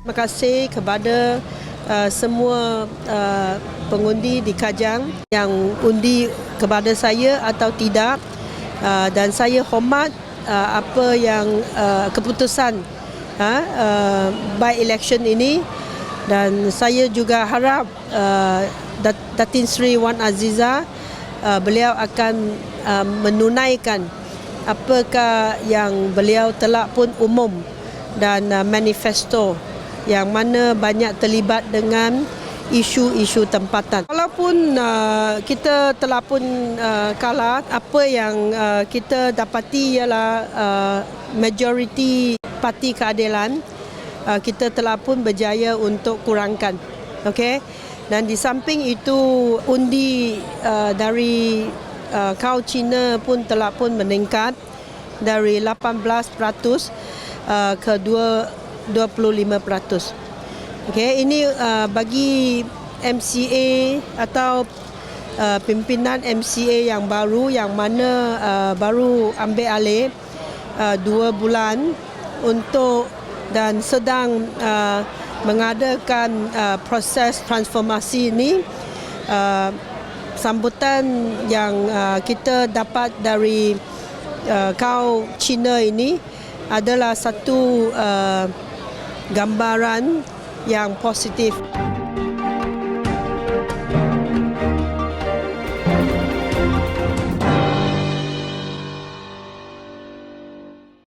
Terima kasih kepada uh, semua uh, pengundi di Kajang yang undi kepada saya atau tidak. Uh, dan saya hormat uh, apa yang uh, keputusan uh, uh, by election ini. Dan saya juga harap uh, Dat- Datin Sri Wan Aziza uh, beliau akan uh, menunaikan apakah yang beliau telah pun umum dan uh, manifesto yang mana banyak terlibat dengan isu-isu tempatan. Walaupun uh, kita telah pun uh, kalah, apa yang uh, kita dapati ialah uh, majoriti parti keadilan uh, kita telah pun berjaya untuk kurangkan. Okey. Dan di samping itu undi uh, dari uh, kau Cina pun telah pun meningkat dari 18% uh, ke 2, 25%. Okey, ini uh, bagi MCA atau uh, pimpinan MCA yang baru yang mana uh, baru ambil alih uh, dua bulan untuk dan sedang uh, mengadakan uh, proses transformasi ini uh, sambutan yang uh, kita dapat dari uh, kau Cina ini adalah satu uh, gambaran yang positif.